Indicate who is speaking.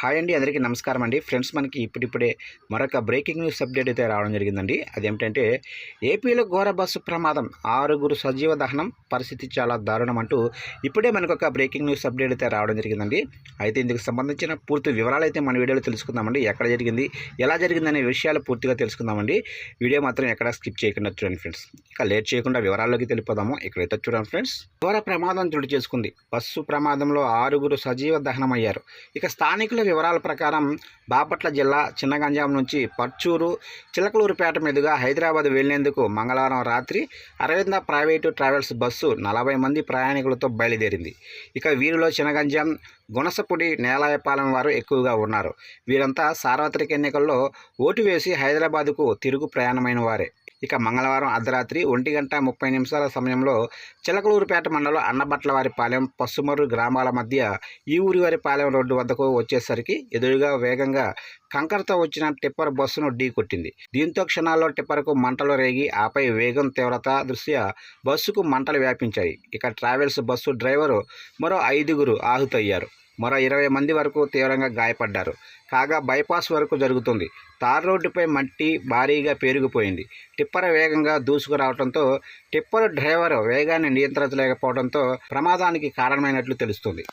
Speaker 1: Hi అండి అందరికీ నమస్కారం అండి. ఫ్రెండ్స్ మనకి ఇప్పుడిప్పుడే మరొక బ్రేకింగ్ న్యూస్ అప్డేట్ అయితే రావడం జరిగిందండి. అదేమిటంటే ఏపీలో ఘోర బస్సు ప్రమాదం ఆరుగురు సజీవ దహనం పరిస్థితి చాలా దారుణం అంటూ ఇప్పుడే మనకు ఒక బ్రేకింగ్ న్యూస్ అప్డేట్ అయితే రావడం జరిగిందండి. అయితే ఇందుకు సంబంధించిన పూర్తి వివరాలు అయితే మన వీడియోలో తెలుసుకుందామండి. ఎక్కడ జరిగింది ఎలా జరిగిందనే విషయాలు పూర్తిగా తెలుసుకుందామండి. వీడియో మాత్రం ఎక్కడ స్కిప్ చేయకుండా చూడండి ఫ్రెండ్స్. ఇక లేట్ చేయకుండా వివరాల్లోకి తెలిపోదాము. ఇక్కడైతే చూడండి ఫ్రెండ్స్. ఘోర ప్రమాదం చోటు చేసుకుంది. బస్సు ప్రమాదంలో ఆరుగురు సజీవ దహనం అయ్యారు ఇక స్థానికుల వివరాల ప్రకారం బాపట్ల జిల్లా చిన్నగంజాం నుంచి పర్చూరు చిలకలూరుపేట మీదుగా హైదరాబాద్ వెళ్ళేందుకు మంగళవారం రాత్రి అరవింద ప్రైవేటు ట్రావెల్స్ బస్సు నలభై మంది ప్రయాణికులతో బయలుదేరింది. ఇక వీరిలో చినగంజాం గుణసపుడి నేలాయపాలెం వారు ఎక్కువగా ఉన్నారు. వీరంతా సార్వత్రిక ఎన్నికల్లో ఓటు వేసి హైదరాబాదుకు తిరుగు ప్రయాణమైన వారే. ఇక మంగళవారం అర్ధరాత్రి ఒంటి గంట ముప్పై నిమిషాల సమయంలో చిలకలూరుపేట మండలం అన్నబట్లవారిపాలెం పసుమరు గ్రామాల మధ్య ఈ ఊరి వారిపాలెం రోడ్డు వద్దకు వచ్చేసరికి ఎదురుగా వేగంగా కంకరతో వచ్చిన టిప్పర్ బస్సును ఢీకొట్టింది దీంతో క్షణాల్లో టిప్పర్కు మంటలు రేగి ఆపై వేగం తీవ్రత దృష్ట్యా బస్సుకు మంటలు వ్యాపించాయి. ఇక ట్రావెల్స్ బస్సు డ్రైవరు మరో ఐదుగురు ఆహుతయ్యారు. మరో ఇరవై మంది వరకు తీవ్రంగా గాయపడ్డారు. కాగా బైపాస్ వరకు జరుగుతుంది. తార్ రోడ్డుపై మట్టి భారీగా పేరుకుపోయింది. టిప్పర్ వేగంగా దూసుకురావడంతో టిప్పర్ డ్రైవర్ వేగాన్ని నియంత్రించలేకపోవడంతో ప్రమాదానికి కారణమైనట్లు తెలుస్తుంది.